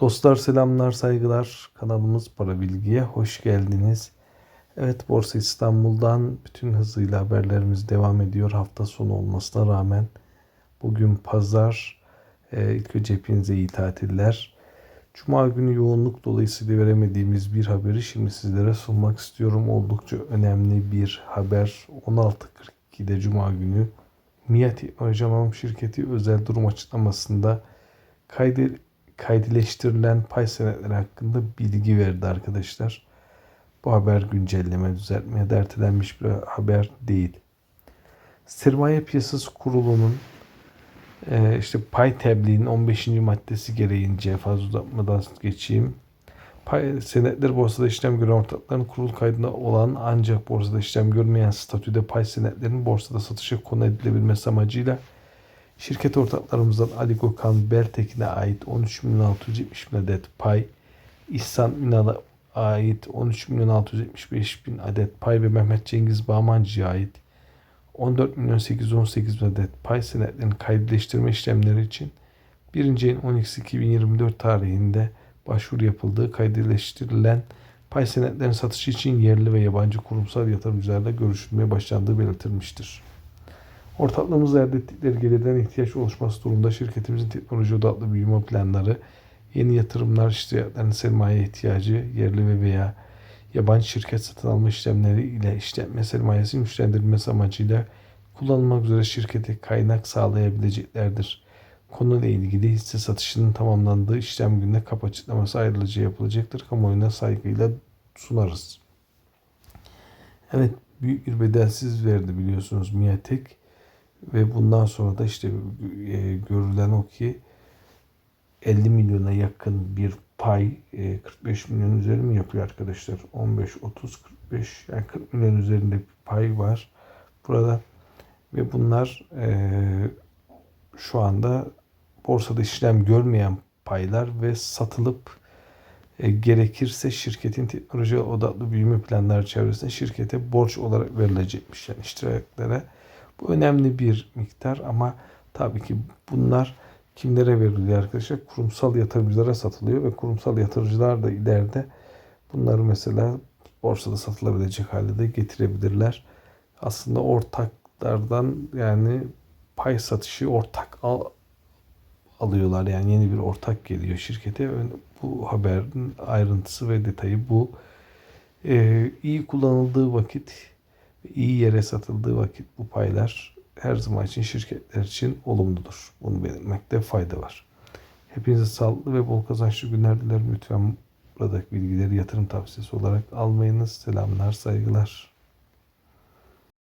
Dostlar selamlar saygılar kanalımız Para Bilgi'ye hoş geldiniz. Evet Borsa İstanbul'dan bütün hızıyla haberlerimiz devam ediyor hafta sonu olmasına rağmen. Bugün pazar Ee, ilk önce hepinize iyi tatiller. Cuma günü yoğunluk dolayısıyla veremediğimiz bir haberi şimdi sizlere sunmak istiyorum. Oldukça önemli bir haber. 16.42'de Cuma günü MİA Teknoloji Şirketi özel durum açıklamasında kaydı, kaydileştirilen pay senetleri hakkında bilgi verdi arkadaşlar. Bu haber güncelleme, düzeltme ya da ertelenmiş bir haber değil. Sermaye Piyasası Kurulu'nun e, işte pay tebliğinin 15. maddesi gereğince fazla uzatmadan geçeyim. Pay senetleri borsada işlem gören ortakların kurul kaydında olan ancak borsada işlem görmeyen statüde pay senetlerinin borsada satışa konu edilebilmesi amacıyla şirket ortaklarımızdan Ali Gökhan Bertekin'e ait 13.670 bin adet pay, İhsan Ünal'a ait 13.675 bin adet pay ve Mehmet Cengiz Bağmancı'ya ait 14 milyon 818 bin adet pay senetlerinin kayıtleştirme işlemleri için 1. ayın 12'si 2024 tarihinde başvuru yapıldığı kaydeleştirilen pay senetlerinin satışı için yerli ve yabancı kurumsal yatırımcılarla görüşülmeye başlandığı belirtilmiştir. Ortaklığımızla elde ettikleri gelirden ihtiyaç oluşması durumunda şirketimizin teknoloji odaklı büyüme planları, yeni yatırımlar iştiraklerinin sermaye ihtiyacı, yerli ve veya yabancı şirket satın alma işlemleri ile işletme sermayesinin güçlendirilmesi amacıyla kullanılmak üzere şirkete kaynak sağlayabileceklerdir. Konuyla ilgili hisse satışının tamamlandığı işlem gününe kap açıklaması ayrıca yapılacaktır. Kamuoyuna saygıyla sunarız. Evet büyük bir bedelsiz verdi biliyorsunuz Miatek ve bundan sonra da işte e, görülen o ki 50 milyona yakın bir pay e, 45 milyon üzeri mi yapıyor arkadaşlar? 15, 30, 45 yani 40 milyon üzerinde bir pay var burada ve bunlar e, şu anda borsada işlem görmeyen paylar ve satılıp e, gerekirse şirketin teknoloji odaklı büyüme planları çevresinde şirkete borç olarak verilecekmiş yani iştiraklere. Bu önemli bir miktar ama tabii ki bunlar kimlere veriliyor arkadaşlar? Kurumsal yatırımcılara satılıyor ve kurumsal yatırımcılar da ileride bunları mesela borsada satılabilecek hale de getirebilirler. Aslında ortaklardan yani pay satışı ortak al, alıyorlar. Yani yeni bir ortak geliyor şirkete. Bu haberin ayrıntısı ve detayı bu. Ee, iyi kullanıldığı vakit, iyi yere satıldığı vakit bu paylar her zaman için şirketler için olumludur. Bunu belirtmekte fayda var. Hepinize sağlıklı ve bol kazançlı günler dilerim. Lütfen buradaki bilgileri yatırım tavsiyesi olarak almayınız. Selamlar, saygılar.